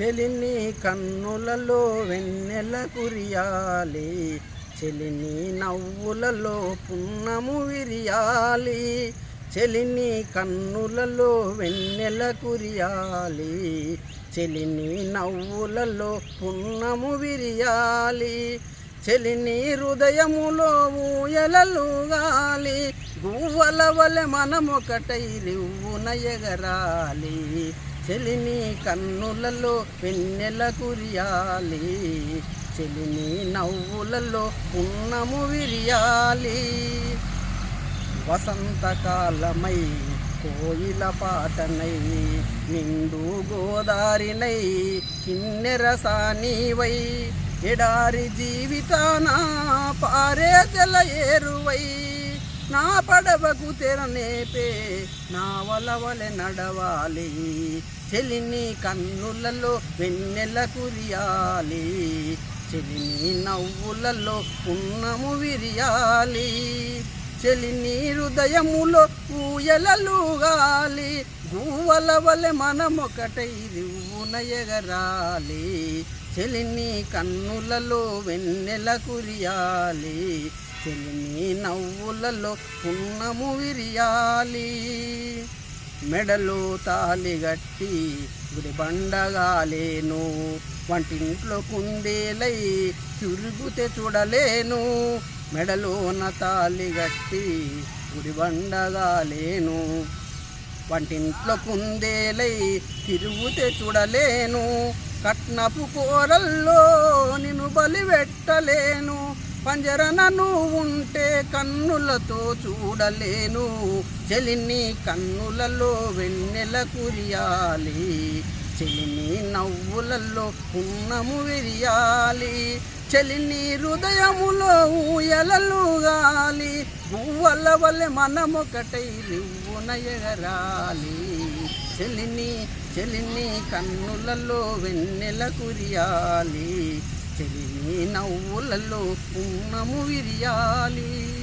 చెలిని కన్నులలో వెన్నెల కురియాలి. చెలిని నవ్వులలో పున్నము విరియాలి. చెలిని కన్నులలో వెన్నెల కురియాలి. చెలిని నవ్వులలో పున్నము విరియాలి. చెలిని హృదయములో ఊయలలుగాలి గువ్వల వలె మనమొకటై రివ్వున ఎగరాలి. చెలిని కన్నులలో వెన్నెల కురియాలి. చెలిని నవ్వులలో పున్నము విరియాలి. వసంతకాలమై కోయిల పాటనై నిండు గోదారినై కిన్నెరసానీవై ఎడారి జీవితానా పారే జల ఏరువై. నా పడవకు తెరనేపే నా వలవలె నడవాలి. చెలిని కన్నులలో వెన్నెల కురియాలి. చెలిని నవ్వులలో ఉన్నము విరియాలి. చెలిని హృదయములో ఊయలలుగాలి గువ్వల వలె మనమొకటై రివ్వున చెలిని కన్నులలో వెన్నెల కురియాలి. చెలిని నవ్వులలో పున్నము విరియాలి. మెడలో తాలిగట్టి గుడి బండగాలేను. వంటింట్లో కుందేలై తిరుగుతే చూడలేను. మెడలోన తాలిగట్టి గుడి బండగాలేను. వంటింట్లో కుందేలై తిరుగుతే చూడలేను. కట్నపు కూరల్లో నిన్ను బలి పెట్టలేను. పంజరన నువ్వు ఉంటే కన్నులతో చూడలేను. చెలిని కన్నులలో వెన్నెల కురియాలి. చెలిని నవ్వులలో పున్నము విరియాలి. చెలిని హృదయములో ఊయలలుగాలి పువ్వల వలె మనమొకటై రివ్వున ఎగరాలి. చెలిని చెలిని కన్నులలో వెన్నెల కురియాలి. ఊళ్ళల్లో నవ్వులలో విరియాలి.